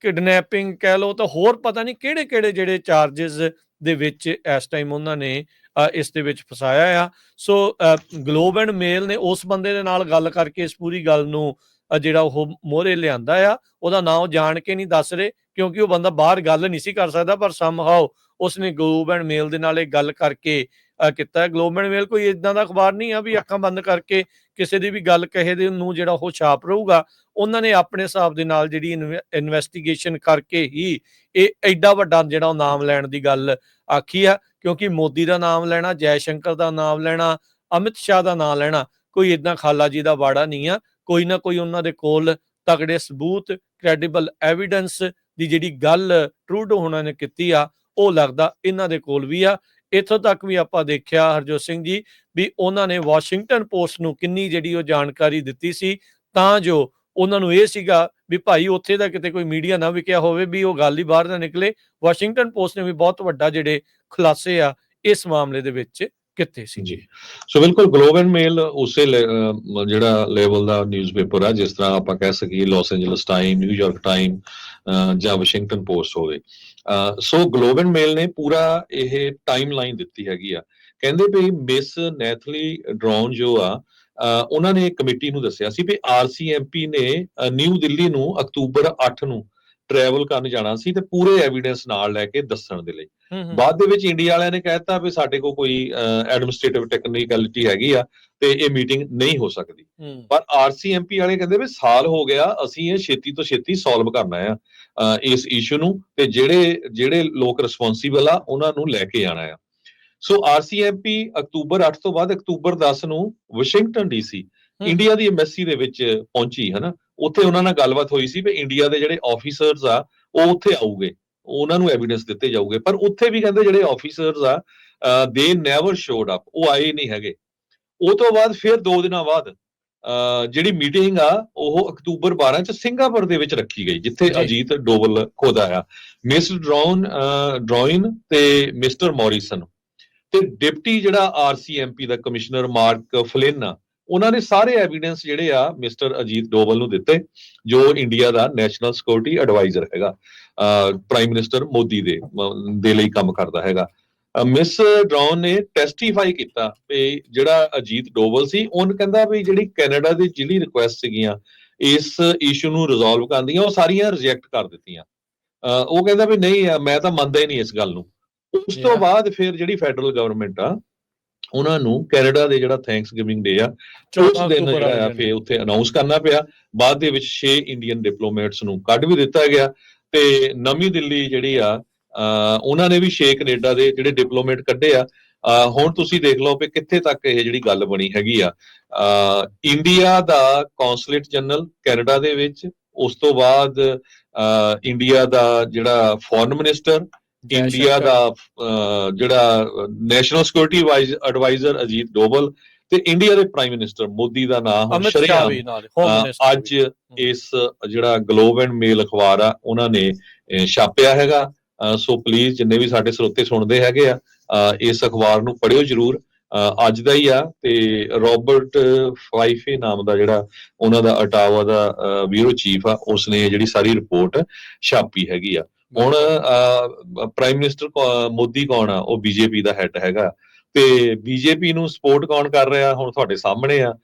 kidnapping ਕਹਿ ਲਓ ਤਾਂ ਹੋਰ ਪਤਾ ਨਹੀਂ ਕਿਹੜੇ ਕਿਹੜੇ ਜਿਹੜੇ ਚਾਰजेस ਦੇ ਵਿੱਚ ਇਸ ਟਾਈਮ ਉਹਨਾਂ ਨੇ ਅ, ਇਸ ਦੇ ਵਿੱਚ ਫਸਾਇਆ ਆ। ਸੋ ਗਲੋਬ ਐਂਡ ਮੇਲ ਨੇ ਉਸ ਬੰਦੇ ਦੇ ਨਾਲ ਗੱਲ ਕਰਕੇ ਇਸ ਪੂਰੀ ਗੱਲ ਨੂੰ ਜਿਹੜਾ ਉਹ ਮੋਹਰੇ ਲਿਆਂਦਾ ਆ। ਉਹਦਾ ਨਾਮ ਜਾਣ ਕੇ ਨਹੀਂ ਦੱਸ ਰਹੇ ਕਿਉਂਕਿ ਉਹ ਬੰਦਾ ਬਾਹਰ ਗੱਲ ਨਹੀਂ ਸੀ ਕਰ ਸਕਦਾ ਪਰ ਸਮਹਾਉ ਉਸਨੇ ਗਲੋਬ ਐਂਡ ਮੇਲ ਦੇ ਨਾਲ ਇਹ ਗੱਲ ਕਰਕੇ ਕੀਤਾ ਗਲੋਬ ਐਂਡ ਮੇਲ ਕੋਈ ਇਦਾਂ ਦਾ ਅਖਬਾਰ ਨਹੀਂ ਆ ਵੀ ਅੱਖਾਂ ਬੰਦ ਕਰਕੇ ਕਿਸੇ ਦੀ ਵੀ ਗੱਲ ਕਹੇ ਦੇ ਨੂੰ ਜਿਹੜਾ ਉਹ ਛਾਪ ਰਹੂਗਾ। ਉਹਨਾਂ ਨੇ ਆਪਣੇ ਹਿਸਾਬ ਦੇ ਨਾਲ ਜਿਹੜੀ ਇਨਵੈਸਟੀਗੇਸ਼ਨ ਕਰਕੇ ਹੀ ਇਹ ਐਡਾ ਵੱਡਾ ਜਿਹੜਾ ਉਹ ਨਾਮ ਲੈਣ ਦੀ ਗੱਲ ਆਖੀ ਆ, ਕਿਉਂਕਿ ਮੋਦੀ ਦਾ ਨਾਮ ਲੈਣਾ ਜੈ ਸ਼ੰਕਰ ਦਾ ਨਾਮ ਲੈਣਾ, ਅਮਿਤ ਸ਼ਾਹ ਦਾ ਨਾਮ ਲੈਣਾ, ਕੋਈ ਇਦਾਂ ਖਾਲਾ ਜੀ ਦਾ ਵਾੜਾ ਨਹੀਂ ਆ। ਕੋਈ ਨਾ ਕੋਈ ਉਹਨਾਂ ਦੇ ਕੋਲ ਤਗੜੇ ਸਬੂਤ ਕ੍ਰੈਡੀਬਲ ਐਵੀਡੈਂਸ ਦੀ ਜਿਹੜੀ ਗੱਲ ਟਰੂਡੋ ਹੋਣਾ ਨੇ ਕੀਤੀ ਆ, ਉਹ ਲੱਗਦਾ ਇਹਨਾਂ ਦੇ ਕੋਲ ਵੀ ਆ। ਇੱਥੋਂ ਤੱਕ ਵੀ ਆਪਾਂ ਦੇਖਿਆ ਹਰਜੋਤ ਸਿੰਘ ਜੀ ਵੀ ਉਹਨਾਂ ਨੇ ਵਾਸ਼ਿੰਗਟਨ ਪੋਸਟ ਨੂੰ ਕਿੰਨੀ ਜਿਹੜੀ ਉਹ ਜਾਣਕਾਰੀ ਦਿੱਤੀ ਸੀ, ਤਾਂ ਜੋ ਉਹਨਾਂ ਨੂੰ ਇਹ ਸੀਗਾ ਵੀ ਭਾਈ ਉੱਥੇ ਦਾ ਕਿਤੇ ਕੋਈ ਮੀਡੀਆ ਨਾ ਵਿਕਿਆ ਹੋਵੇ ਵੀ ਉਹ ਗੱਲ ਹੀ ਬਾਹਰ ਨਾ ਨਿਕਲੇ। ਵਾਸ਼ਿੰਗਟਨ ਪੋਸਟ ਨੇ ਵੀ ਬਹੁਤ ਵੱਡਾ ਜਿਹੜੇ ਖੁਲਾਸੇ ਆ ਇਸ ਮਾਮਲੇ ਦੇ ਵਿੱਚ ਕੀਤੇ ਸੀ। ਜੀ। ਸੋ ਬਿਲਕੁਲ ਗਲੋਬ ਐਂਡ ਮੇਲ ਉਸੇ ਲੈ- ਜਿਹੜਾ ਲੈਵਲ ਦਾ ਨਿਊਜ਼ਪੇਪਰ ਆ, ਜਿਸ ਤਰ੍ਹਾਂ ਆਪਾਂ ਕਹਿ ਸਕੀਏ Los Angeles Times New York Times ਜਾਂ ਵਾਸ਼ਿੰਗਟਨ ਪੋਸਟ ਹੋਵੇ। ਸੋ ਗਲੋਬ ਮੇਲ ਨੇ ਪੂਰਾ ਇਹ ਟਾਈਮਲਾਈਨ ਦਿੱਤੀ ਹੈਗੀ ਆ। ਕਹਿੰਦੇ ਵੀ ਮਿਸ ਨੈਥਲੀ ਡਰੋਨ ਜੋ ਆ ਉਹਨਾਂ ਨੇ ਕਮੇਟੀ ਨੂੰ ਦੱਸਿਆ ਸੀ ਵੀ ਆਰਸੀਐਮਪੀ ਨੇ ਨਿਊ ਦਿੱਲੀ ਨੂੰ ਅਕਤੂਬਰ 8 ਨੂੰ ਟਰੈਵਲ ਕਰਨ ਜਾਣਾ ਸੀ ਤੇ ਪੂਰੇ ਐਵੀਡੈਂਸ ਨਾਲ ਲੈ ਕੇ ਦੱਸਣ ਦੇ ਲਈ। ਹੂੰ ਹੂੰ। ਬਾਅਦ ਦੇ ਵਿੱਚ ਇੰਡੀਆ ਵਾਲਿਆਂ ਨੇ ਕਹਿਤਾ ਵੀ ਸਾਡੇ ਕੋਲ ਕੋਈ ਐਡਮਿਨਿਸਟ੍ਰੇਟਿਵ ਟੈਕਨੀਕਲਿਟੀ ਹੈਗੀ ਆ ਤੇ ਇਹ ਮੀਟਿੰਗ ਨਹੀਂ ਹੋ ਸਕਦੀ। ਹੂੰ। ਪਰ ਆਰਸੀਐਮਪੀ ਵਾਲੇ ਕਹਿੰਦੇ ਵੀ ਸਾਲ ਹੋ ਗਿਆ ਅਸੀਂ ਇਹ ਛੇਤੀ ਤੋਂ ਛੇਤੀ ਸੋਲਵ ਕਰਨਾ ਆ ਇਸ ਇਸ਼ੂ ਨੂੰ ਤੇ ਜਿਹੜੇ ਜਿਹੜੇ ਲੋਕ ਰਿਸਪੌਂਸੀਬਲ ਆ ਉਹਨਾਂ ਨੂੰ ਲੈ ਕੇ ਆਣਾ ਆ। ਸੋ ਆਰਸੀਐਮਪੀ ਅਕਤੂਬਰ 8 ਤੋਂ ਬਾਅਦ ਅਕਤੂਬਰ 10 ਨੂੰ ਵਾਸ਼ਿੰਗਟਨ ਡੀਸੀ। ਇੰਡੀਆ ਦੀ ਐਮਬੈਸੀ ਦੇ ਵਿੱਚ ਪਹੁੰਚੀ ਹਨਾ? ਉੱਥੇ ਉਹਨਾਂ ਨਾਲ ਗੱਲਬਾਤ ਹੋਈ ਸੀ ਵੀ ਇੰਡੀਆ ਦੇ ਜਿਹੜੇ ਆਫੀਸਰਸ ਆ ਉਹ ਉੱਥੇ ਆਉਗੇ ਉਹਨਾਂ ਨੂੰ ਐਵੀਡੈਂਸ ਦਿੱਤੇ ਜਾਊਗੇ। ਪਰ ਉੱਥੇ ਵੀ ਕਹਿੰਦੇ ਜਿਹੜੇ ਆਫੀਸਰਸ ਆ ਦੇ ਨੈਵਰ ਸ਼ੋਡ ਅਪ ਉਹ ਆਏ ਨਹੀਂ ਹੈਗੇ। ਉਹ ਤੋਂ ਬਾਅਦ ਫਿਰ 2 ਦਿਨਾਂ ਬਾਅਦ ਜਿਹੜੀ ਮੀਟਿੰਗ ਆ ਉਹ ਅਕਤੂਬਰ 12 ਚ ਸਿੰਗਾਪੁਰ ਦੇ ਵਿੱਚ ਰੱਖੀ ਗਈ ਜਿੱਥੇ। ਅਜੀਤ ਡੋਵਲ ਖੁਦ ਆਇਆ। ਮਿਸ ਡਰੋਨ ਡਰੋਇਨ ਤੇ ਮਿਸਟਰ ਮੌਰਿਸਨ ਤੇ ਡਿਪਟੀ ਜਿਹੜਾ ਆਰਸੀਐਮਪੀ ਦਾ ਕਮਿਸ਼ਨਰ ਮਾਰਕ ਫਲਿਨ ਆ ਉਹਨਾਂ ਨੇ ਸਾਰੇ ਐਵੀਡੈਂਸ ਜਿਹੜੇ ਆ ਮਿਸਟਰ ਅਜੀਤ ਡੋਵਲ ਨੂੰ ਦਿੱਤੇ ਜੋ ਇੰਡੀਆ ਦਾ ਨੈਸ਼ਨਲ ਸਿਕਿਉਰਿਟੀ ਐਡਵਾਈਜ਼ਰ ਹੈਗਾ ਪ੍ਰਾਈਮ ਮਿਨਿਸਟਰ ਮੋਦੀ ਦੇ ਦੇ ਲਈ ਕੰਮ ਕਰਦਾ ਹੈਗਾ। ਮਿਸ ਡਰੋਨ ਨੇ ਟੈਸਟੀਫਾਈ ਕੀਤਾ ਵੀ ਜਿਹੜਾ ਅਜੀਤ ਡੋਵਲ ਸੀ ਉਹਨ ਕਹਿੰਦਾ ਵੀ ਜਿਹੜੀ ਕੈਨੇਡਾ ਦੀ ਜਿਹੜੀ ਰਿਕੁਐਸਟ ਸੀਗੀਆਂ ਇਸ ਇਸ਼ੂ ਨੂੰ ਰਿਜ਼ੋਲਵ ਕਰਨ ਦੀਆਂ ਉਹ ਸਾਰੀਆਂ ਰਿਜੈਕਟ ਕਰ ਦਿੱਤੀਆਂ। ਉਹ ਕਹਿੰਦਾ ਵੀ ਨਹੀਂ ਮੈਂ ਤਾਂ ਮੰਨਦਾ ਹੀ ਨਹੀਂ ਇਸ ਗੱਲ ਨੂੰ। ਉਸ ਤੋਂ. ਬਾਅਦ ਫਿਰ ਜਿਹੜੀ ਫੈਡਰਲ ਗਵਰਨਮੈਂਟ ਆ ਉਹਨਾਂ ਨੂੰ ਕੈਨੇਡਾ ਦੇ ਜਿਹੜਾ ਥੈਂਕਸ ਗਿਵਿੰਗ ਡੇ ਆ ਉਸ 14 ਦਿਨ ਜਿਹੜਾ ਆ। ਫੇ ਉੱਥੇ ਅਨਾਉਂਸ ਕਰਨਾ ਪਿਆ। ਬਾਅਦ ਦੇ ਵਿੱਚ 6 ਇੰਡੀਅਨ ਡਿਪਲੋਮੈਟਸ ਨੂੰ ਕੱਢ ਵੀ ਦਿੱਤਾ ਗਿਆ ਤੇ ਨਵੀਂ ਦਿੱਲੀ ਜਿਹੜੀ ਆ ਉਹਨਾਂ ਨੇ ਵੀ 6 ਕੈਨੇਡਾ ਦੇ ਜਿਹੜੇ ਡਿਪਲੋਮੈਟ ਕੱਢੇ ਆ। ਹੁਣ ਤੁਸੀਂ ਦੇਖ ਲਓ ਕਿ ਕਿੱਥੇ ਤੱਕ ਇਹ ਜਿਹੜੀ ਗੱਲ ਬਣੀ ਹੈਗੀ ਆ। ਇੰਡੀਆ ਦਾ ਕੌਂਸੂਲੇਟ ਜਨਰਲ ਕੈਨੇਡਾ ਦੇ ਵਿੱਚ ਉਸ ਤੋਂ ਬਾਅਦ ਇੰਡੀਆ ਦਾ ਜਿਹੜਾ ਫੋਰਨ ਮਿਨਿਸਟਰ ਇੰਡੀਆ। ਦਾ ਜਿਹੜਾ national security adviser Ajit Doval ਤੇ ਇੰਡੀਆ ਦੇ ਪ੍ਰਾਈਮ ਮਿਨਿਸਟਰ ਮੋਦੀ ਦਾ ਨਾਮ ਮਿਨਿਸਟਰ ਅੱਜ ਇਸ ਜਿਹੜਾ ਗਲੋਬ ਐਂਡ ਮੇਲ ਅਖਬਾਰ ਆ ਉਹਨਾਂ ਨੇ ਛਾਪਿਆ ਹੈਗਾ। ਸੋ ਪਲੀਜ਼ ਜਿੰਨੇ ਵੀ ਸਾਡੇ ਸਰੋਤੇ ਸੁਣਦੇ ਹੈਗੇ ਆ ਇਸ ਅਖਬਾਰ ਨੂੰ ਪੜ੍ਹਿਓ ਜਰੂਰ। ਅੱਜ ਦਾ ਹੀ ਆ ਤੇ ਰਾਬਰਟ ਫਾਈਫੇ ਨਾਮ ਦਾ ਜਿਹੜਾ ਉਹਨਾਂ ਦਾ ਅਟਾਵਾ ਦਾ ਬਿਊਰੋ ਚੀਫ ਆ ਉਸਨੇ ਜਿਹੜੀ ਸਾਰੀ ਰਿਪੋਰਟ ਛਾਪੀ ਹੈਗੀ ਆ। ਹੁਣ ਪ੍ਰਾਈਮ ਮਿਨਿਸਟਰ ਮੋਦੀ ਕੌਣ ਆ? ਉਹ ਬੀਜੇਪੀ ਦਾ ਹੈੱਡ ਹੈਗਾ। ਤੇ ਬੀਜੇਪੀ ਨੂੰ ਸਪੋਰਟ ਕੌਣ ਕਰ ਰਿਹਾ? ਹੁਣ ਤੁਹਾਡੇ ਸਾਹਮਣੇ ਆ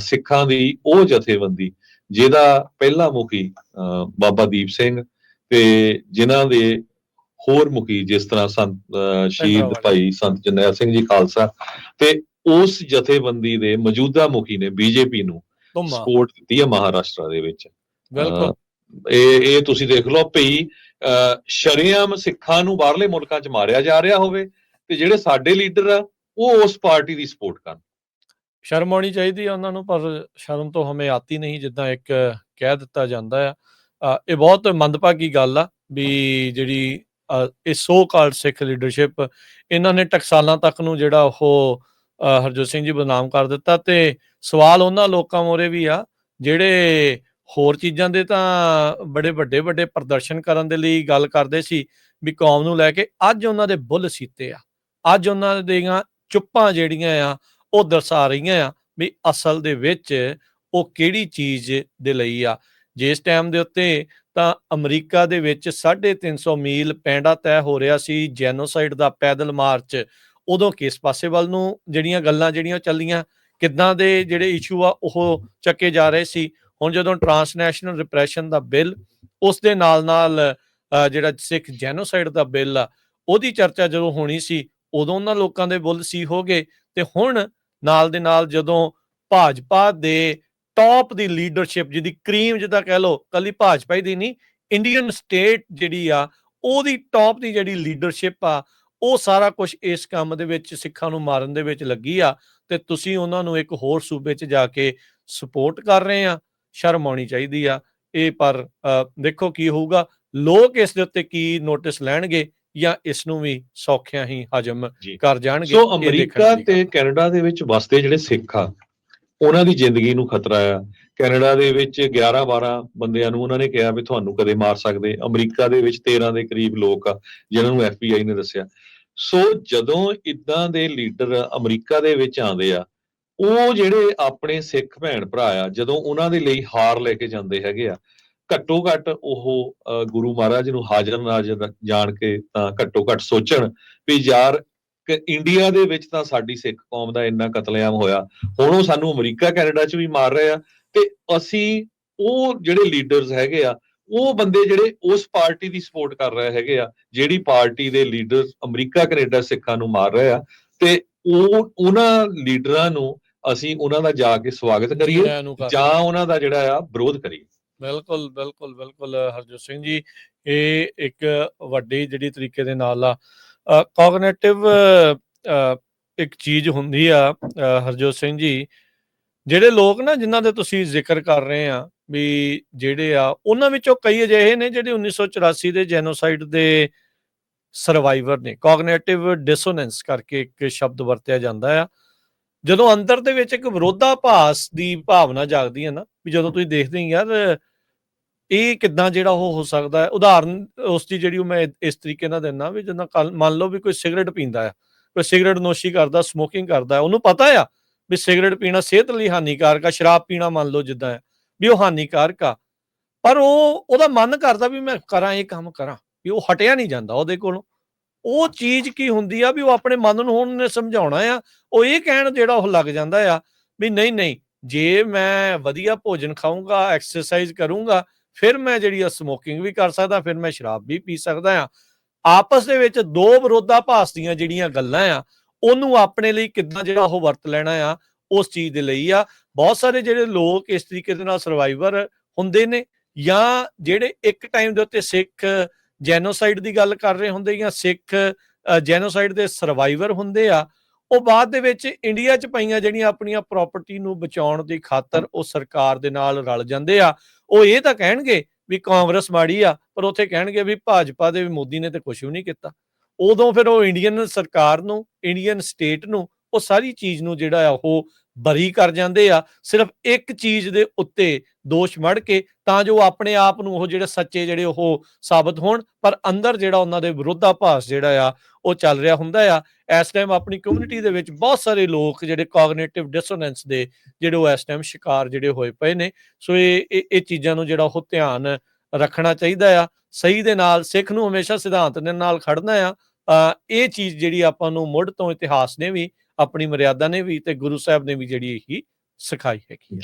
ਸਿੱਖਾਂ ਦੀ ਉਹ ਜਥੇਬੰਦੀ ਜਿਹਦਾ ਪਹਿਲਾ ਮੁਖੀ ਬਾਬਾ ਦੀਪ ਸਿੰਘ ਤੇ ਜਿਨ੍ਹਾਂ ਦੇ ਹੋਰ ਮੁਖੀ ਜਿਸ ਤਰ੍ਹਾਂ ਸੰਤ ਸ਼ਹੀਦ। ਭਾਈ ਸੰਤ ਜਰਨੈਲ ਸਿੰਘ ਜੀ ਖਾਲਸਾ ਤੇ ਉਸ ਜਥੇਬੰਦੀ ਦੇ ਮੌਜੂਦਾ ਮੁਖੀ ਨੇ ਬੀਜੇਪੀ ਨੂੰ ਸਪੋਰਟ ਦਿੱਤੀ ਹੈ ਮਹਾਰਾਸ਼ਟਰ ਦੇ ਵਿੱਚ। ਬਿਲਕੁਲ। ਇਹ ਇਹ ਤੁਸੀਂ ਦੇਖ ਲਓ ਭਈ ਅਹ ਸਿੱਖਾਂ ਨੂੰ ਬਾਹਰਲੇ ਮੁਲਕਾਂ 'ਚ ਮਾਰਿਆ ਜਾ ਰਿਹਾ ਹੋਵੇ ਤੇ ਜਿਹੜੇ ਸਾਡੇ ਲੀਡਰ ਆ, ਉਹ ਉਸ ਪਾਰਟੀ ਦੀ ਸਪੋਰਟ ਕਰਨ। ਸ਼ਰਮ ਆਉਣੀ ਚਾਹੀਦੀ ਹੈ ਉਹਨਾਂ ਨੂੰ, ਪਰ ਸ਼ਰਮ ਤੋਂ ਹਮੇ ਆਤੀ ਨਹੀਂ, ਜਿੱਦਾਂ ਇੱਕ ਕਹਿ ਦਿੱਤਾ ਜਾਂਦਾ ਆ। ਇਹ ਬਹੁਤ ਮੰਦਭਾਗੀ ਗੱਲ ਆ ਵੀ ਜਿਹੜੀ ਇਹ ਸੋ ਕਾਲਡ ਸਿੱਖ ਲੀਡਰਸ਼ਿਪ, ਇਹਨਾਂ ਨੇ ਟਕਸਾਲਾਂ ਤੱਕ ਨੂੰ ਜਿਹੜਾ ਉਹ ਹਰਜੋਤ ਸਿੰਘ ਜੀ ਬਦਨਾਮ ਕਰ ਦਿੱਤਾ ਤੇ ਸਵਾਲ ਉਹਨਾਂ ਲੋਕਾਂ ਮੋਰੇ ਵੀ ਆ, ਜਿਹੜੇ ਹੋਰ ਚੀਜ਼ਾਂ ਦੇ ਤਾਂ ਬੜੇ ਵੱਡੇ ਵੱਡੇ ਪ੍ਰਦਰਸ਼ਨ ਕਰਨ ਦੇ ਲਈ ਗੱਲ ਕਰਦੇ ਸੀ ਵੀ ਕੌਮ ਨੂੰ ਲੈ ਕੇ ਅੱਜ ਉਹਨਾਂ ਦੇ ਬੁੱਲ ਸੀਤੇ ਆ। ਅੱਜ ਉਹਨਾਂ ਦੀਆਂ ਚੁੱਪਾਂ ਜਿਹੜੀਆਂ ਆ, ਉਹ ਦਰਸਾ ਰਹੀਆਂ ਆ ਵੀ ਅਸਲ ਦੇ ਵਿੱਚ ਉਹ ਕਿਹੜੀ ਚੀਜ਼ ਦੇ ਲਈ ਆ। ਜਿਸ ਟਾਈਮ ਦੇ ਉੱਤੇ ਤਾਂ ਅਮਰੀਕਾ ਦੇ ਵਿੱਚ 350 ਮੀਲ ਪੈਂਡਾ ਤੈਅ ਹੋ ਰਿਹਾ ਸੀ ਜੈਨੋਸਾਈਡ ਦਾ ਪੈਦਲ ਮਾਰਚ। ਉਦੋਂ ਕਿਸ ਪਾਸੇ ਵੱਲ ਨੂੰ ਜਿਹੜੀਆਂ ਗੱਲਾਂ ਜਿਹੜੀਆਂ ਚੱਲੀਆਂ, ਕਿੱਦਾਂ ਦੇ ਜਿਹੜੇ ਇਸ਼ੂ ਆ ਉਹ ਚੱਕੇ ਜਾ ਰਹੇ ਸੀ ਹੁਣ ਜਦੋਂ ਟਰਾਂਸਨੈਸ਼ਨਲ ਰਿਪਰੈਸ਼ਨ ਦਾ ਬਿੱਲ, ਉਸ ਦੇ ਨਾਲ ਨਾਲ ਜਿਹੜਾ ਸਿੱਖ ਜੈਨੋਸਾਈਡ ਦਾ ਬਿੱਲ ਆ, ਉਹਦੀ ਚਰਚਾ ਜਦੋਂ ਹੋਣੀ ਸੀ, ਉਦੋਂ ਉਹਨਾਂ ਲੋਕਾਂ ਦੇ ਬੁੱਲ ਸੀ ਹੋ ਗਏ। ਤੇ ਹੁਣ ਨਾਲ ਦੇ ਨਾਲ ਜਦੋਂ ਭਾਜਪਾ ਦੇ ਟੌਪ ਦੀ ਲੀਡਰਸ਼ਿਪ ਜਿਹਦੀ ਕਰੀਮ ਜਿੱਦਾਂ ਕਹਿ ਲਓ, ਕੱਲੀ ਭਾਜਪਾ ਹੀ ਦੀ ਨਹੀਂ ਇੰਡੀਅਨ ਸਟੇਟ ਜਿਹੜੀ ਆ, ਉਹਦੀ ਟੌਪ ਦੀ ਜਿਹੜੀ ਲੀਡਰਸ਼ਿਪ ਆ, ਉਹ ਸਾਰਾ ਕੁਝ ਇਸ ਕੰਮ ਦੇ ਵਿੱਚ, ਸਿੱਖਾਂ ਨੂੰ ਮਾਰਨ ਦੇ ਵਿੱਚ ਲੱਗੀ ਆ। ਤੇ ਤੁਸੀਂ ਉਹਨਾਂ ਨੂੰ ਇੱਕ ਹੋਰ ਸੂਬੇ 'ਚ ਜਾ ਕੇ ਸਪੋਰਟ ਕਰ ਰਹੇ ਆ। ਸ਼ਰਮ ਆਉਣੀ ਚਾਹੀਦੀ ਆ ਇਹ ਪਰ ਦੇਖੋ ਕੀ ਹੋਊਗਾ ਲੋਕ ਇਸ ਦੇ ਉੱਤੇ ਕੀ ਨੋਟਿਸ ਲੈਣਗੇ ਜਾਂ ਇਸ ਨੂੰ ਵੀ ਸੌਖਿਆਂ ਹੀ ਹਜਮ। ਕਰ ਜਾਣਗੇ ਸੋ ਅਮਰੀਕਾ ਤੇ। ਕੈਨੇਡਾ ਦੇ ਵਿੱਚ ਵਸਦੇ ਜਿਹੜੇ ਸਿੱਖ ਆ ਉਹਨਾਂ ਦੀ ਜ਼ਿੰਦਗੀ ਨੂੰ ਖਤਰਾ ਆ ਕੈਨੇਡਾ ਦੇ ਵਿੱਚ 11 12 ਬੰਦਿਆਂ ਨੂੰ ਉਹਨਾਂ ਨੇ ਕਿਹਾ ਵੀ ਤੁਹਾਨੂੰ ਕਦੇ ਮਾਰ ਸਕਦੇ ਅਮਰੀਕਾ ਦੇ ਵਿੱਚ 13 ਦੇ ਕਰੀਬ ਲੋਕ ਆ ਜਿਨ੍ਹਾਂ ਨੂੰ FBI ਨੇ ਦੱਸਿਆ ਸੋ ਜਦੋਂ ਇਦਾਂ ਦੇ ਲੀਡਰ ਅਮਰੀਕਾ ਦੇ ਵਿੱਚ ਆਉਂਦੇ ਆ ਉਹ ਜਿਹੜੇ ਆਪਣੇ ਸਿੱਖ ਭੈਣ ਭਰਾ ਆ, ਜਦੋਂ ਉਹਨਾਂ ਦੇ ਲਈ ਹਾਰ ਲੈ ਕੇ ਜਾਂਦੇ ਹੈਗੇ ਆ, ਘੱਟੋ ਘੱਟ ਉਹ ਗੁਰੂ ਮਹਾਰਾਜ ਨੂੰ ਹਾਜ਼ਰ ਨਾਜ਼ਰ ਜਾਣ ਕੇ ਤਾਂ ਘੱਟੋ ਘੱਟ ਸੋਚਣ ਵੀ ਯਾਰ ਕਿ ਇੰਡੀਆ ਦੇ ਵਿੱਚ ਤਾਂ ਸਾਡੀ ਸਿੱਖ ਕੌਮ ਦਾ ਇੰਨਾ ਕਤਲੇਆਮ ਹੋਇਆ, ਹੁਣ ਉਹ ਸਾਨੂੰ ਅਮਰੀਕਾ, ਕੈਨੇਡਾ 'ਚ ਵੀ ਮਾਰ ਰਹੇ ਆ ਤੇ ਅਸੀਂ ਉਹ ਜਿਹੜੇ ਲੀਡਰਸ ਹੈਗੇ ਆ, ਉਹ ਬੰਦੇ ਜਿਹੜੇ ਉਸ ਪਾਰਟੀ ਦੀ ਸਪੋਰਟ ਕਰ ਰਹੇ ਹੈਗੇ ਆ, ਜਿਹੜੀ ਪਾਰਟੀ ਦੇ ਲੀਡਰ ਅਮਰੀਕਾ, ਕੈਨੇਡਾ ਸਿੱਖਾਂ ਨੂੰ ਮਾਰ ਰਹੇ ਆ ਤੇ ਉਹ, ਉਹਨਾਂ ਲੀਡਰਾਂ ਨੂੰ ਅਸੀਂ ਉਹਨਾਂ ਦਾ ਜਾ ਕੇ ਸਵਾਗਤ ਕਰੀਏ ਜਾਂ ਉਹਨਾਂ ਦਾ ਜਿਹੜਾ ਆ ਵਿਰੋਧ ਕਰੀਏ। ਬਿਲਕੁਲ ਬਿਲਕੁਲ ਬਿਲਕੁਲ ਹਰਜੋਤ ਸਿੰਘ ਜੀ ਇਹ ਇੱਕ ਵੱਡੀ ਜਿਹੜੀ ਤਰੀਕੇ ਦੇ ਨਾਲ ਆ। ਕੋਗਨੀਟਿਵ ਇੱਕ ਚੀਜ਼ ਹੁੰਦੀ ਆ ਹਰਜੋਤ ਸਿੰਘ ਜੀ ਜਿਹੜੇ ਲੋਕ ਨਾ ਜਿਨ੍ਹਾਂ ਦੇ ਤੁਸੀਂ ਜ਼ਿਕਰ ਕਰ ਰਹੇ ਆ ਵੀ ਜਿਹੜੇ ਆ ਉਹਨਾਂ ਵਿੱਚੋਂ ਕਈ ਅਜਿਹੇ ਨੇ ਜਿਹੜੇ 1984 ਦੇ ਜੈਨੋਸਾਈਡ ਦੇ ਸਰਵਾਈਵਰ ਨੇ। ਕੋਗਨੀਟਿਵ ਡਿਸੋਨੈਂਸ ਕਰਕੇ ਇੱਕ ਸ਼ਬਦ ਵਰਤਿਆ ਜਾਂਦਾ ਆ। ਜਦੋਂ ਅੰਦਰ ਦੇ ਵਿੱਚ ਇੱਕ ਵਿਰੋਧਾਭਾਸ ਦੀ ਭਾਵਨਾ ਜਾਗਦੀ ਹੈ ਨਾ ਵੀ ਜਦੋਂ ਤੁਸੀਂ ਦੇਖਦੇ ਹੋ ਯਾਰ ਇਹ ਕਿੱਦਾਂ ਜਿਹੜਾ ਉਹ ਹੋ ਸਕਦਾ ਹੈ? ਉਦਾਹਰਨ ਉਸ ਦੀ ਜਿਹੜੀ ਉਹ ਮੈਂ ਇਸ ਤਰੀਕੇ ਨਾਲ ਦਿੰਦਾ ਵੀ ਜਦੋਂ ਕੱਲ ਮੰਨ ਲਓ ਵੀ ਕੋਈ ਸਿਗਰਟ ਪੀਂਦਾ ਆ ਕੋਈ ਸਿਗਰਟ ਨੋਸ਼ੀ ਕਰਦਾ ਸਮੋਕਿੰਗ ਕਰਦਾ ਉਹਨੂੰ ਪਤਾ ਆ ਵੀ ਸਿਗਰਟ ਪੀਣਾ ਸਿਹਤ ਲਈ ਹਾਨੀਕਾਰਕ ਆ ਸ਼ਰਾਬ ਪੀਣਾ ਮੰਨ ਲਓ ਜਿੱਦਾਂ ਹੈ, ਵੀ ਉਹ ਹਾਨੀਕਾਰਕ ਆ। ਪਰ ਉਹ ਉਹਦਾ ਮਨ ਕਰਦਾ ਵੀ ਮੈਂ ਕਰਾਂ ਇਹ ਕੰਮ ਕਰਾਂ ਵੀ ਉਹ ਹਟਿਆ ਨਹੀਂ ਜਾਂਦਾ ਉਹਦੇ ਕੋਲੋਂ। ਉਹ ਚੀਜ਼ ਕੀ ਹੁੰਦੀ ਆ ਵੀ ਉਹ ਆਪਣੇ ਮਨ ਨੂੰ ਹੁਣ ਨੇ ਸਮਝਾਉਣਾ ਆ, ਉਹ ਇਹ ਕਹਿਣ ਜਿਹੜਾ ਉਹ ਲੱਗ ਜਾਂਦਾ ਆ ਵੀ ਨਹੀਂ ਨਹੀਂ, ਜੇ ਮੈਂ ਵਧੀਆ ਭੋਜਨ ਖਾਊਂਗਾ ਐਕਸਰਸਾਈਜ਼ ਕਰੂੰਗਾ, ਫਿਰ ਮੈਂ ਜਿਹੜੀ ਆ ਸਮੋਕਿੰਗ ਵੀ ਕਰ ਸਕਦਾ, ਫਿਰ ਮੈਂ ਸ਼ਰਾਬ ਵੀ ਪੀ ਸਕਦਾ ਆ। ਆਪਸ ਦੇ ਵਿੱਚ ਦੋ ਵਿਰੋਧਾਭਾਸ ਦੀਆਂ ਜਿਹੜੀਆਂ ਗੱਲਾਂ ਆ, ਉਹਨੂੰ ਆਪਣੇ ਲਈ ਕਿੱਦਾਂ ਜਿਹੜਾ ਉਹ ਵਰਤ ਲੈਣਾ ਆ, ਉਸ ਚੀਜ਼ ਦੇ ਲਈ ਆ। ਬਹੁਤ ਸਾਰੇ ਜਿਹੜੇ ਲੋਕ ਇਸ ਤਰੀਕੇ ਦੇ ਨਾਲ ਸਰਵਾਈਵਰ ਹੁੰਦੇ ਨੇ ਜਾਂ ਜਿਹੜੇ ਇੱਕ ਟਾਈਮ ਦੇ ਉੱਤੇ ਸਿੱਖ ਜੈਨੋਸਾਈਡ ਦੀ ਗੱਲ ਕਰ ਰਹੇ ਹੁੰਦੇ ਜਾਂ ਸਿੱਖ ਜੈਨੋਸਾਈਡ ਦੇ ਸਰਵਾਈਵਰ ਹੁੰਦੇ ਆ, ਉਹ ਬਾਅਦ ਦੇ ਵਿੱਚ ਇੰਡੀਆ 'ਚ ਪਈਆਂ ਜਿਹੜੀਆਂ ਆਪਣੀਆਂ ਪ੍ਰਾਪਰਟੀ ਨੂੰ ਬਚਾਉਣ ਦੀ ਖਾਤਰ ਉਹ ਸਰਕਾਰ ਦੇ ਨਾਲ ਰਲ ਜਾਂਦੇ ਆ। ਉਹ ਇਹ ਤਾਂ ਕਹਿਣਗੇ ਵੀ ਕਾਂਗਰਸ ਮਾੜੀ ਆ, ਪਰ ਉੱਥੇ ਕਹਿਣਗੇ ਵੀ ਭਾਜਪਾ ਦੇ ਵੀ ਮੋਦੀ ਨੇ ਤੇ ਕੁਝ ਵੀ ਨਹੀਂ ਕੀਤਾ। ਉਦੋਂ ਫਿਰ ਉਹ ਇੰਡੀਅਨ ਸਰਕਾਰ ਨੂੰ, ਇੰਡੀਅਨ ਸਟੇਟ ਨੂੰ ਉਹ ਸਾਰੀ ਚੀਜ਼ ਨੂੰ ਜਿਹੜਾ ਆ ਉਹ ਬਰੀ ਕਰ ਜਾਂਦੇ ਆ, ਸਿਰਫ ਇੱਕ ਚੀਜ਼ ਦੇ ਉੱਤੇ ਦੋਸ਼ ਮੜ ਕੇ ਤਾਂ ਜੋ ਆਪਣੇ ਆਪ ਨੂੰ ਉਹ ਜਿਹੜੇ ਸੱਚੇ ਜਿਹੜੇ ਉਹ ਸਾਬਤ ਹੋਣ, ਪਰ ਅੰਦਰ ਜਿਹੜਾ ਉਹਨਾਂ ਦੇ ਵਿਰੋਧਾਭਾਸ ਜਿਹੜਾ ਆ ਉਹ ਚੱਲ ਰਿਹਾ ਹੁੰਦਾ ਆ। ਇਸ ਟਾਈਮ ਆਪਣੀ ਕਮਿਊਨਿਟੀ ਦੇ ਵਿੱਚ ਬਹੁਤ ਸਾਰੇ ਲੋਕ ਜਿਹੜੇ ਕੋਗਨੀਟਿਵ ਡਿਸੋਨੈਂਸ ਦੇ ਜਿਹੜੇ ਉਹ ਇਸ ਟਾਈਮ ਸ਼ਿਕਾਰ ਜਿਹੜੇ ਹੋਏ ਪਏ ਨੇ। ਸੋ ਇਹ ਇਹ ਚੀਜ਼ਾਂ ਨੂੰ ਜਿਹੜਾ ਉਹ ਧਿਆਨ ਰੱਖਣਾ ਚਾਹੀਦਾ ਆ। ਸਹੀ ਦੇ ਨਾਲ ਸਿੱਖ ਨੂੰ ਹਮੇਸ਼ਾ ਸਿਧਾਂਤ ਦੇ ਨਾਲ ਖੜਨਾ ਆ। ਇਹ ਚੀਜ਼ ਜਿਹੜੀ ਆਪਾਂ ਨੂੰ ਮੁੱਢ ਤੋਂ ਇਤਿਹਾਸ ਨੇ ਵੀ ਆਪਣੀ ਮਰਿਆਦਾ ਨੇ ਵੀ ਤੇ ਗੁਰੂ ਸਾਹਿਬ ਨੇ ਵੀ ਜਿਹੜੀ ਇਹੀ ਸਿਖਾਈ ਹੈਗੀ ਹੈ।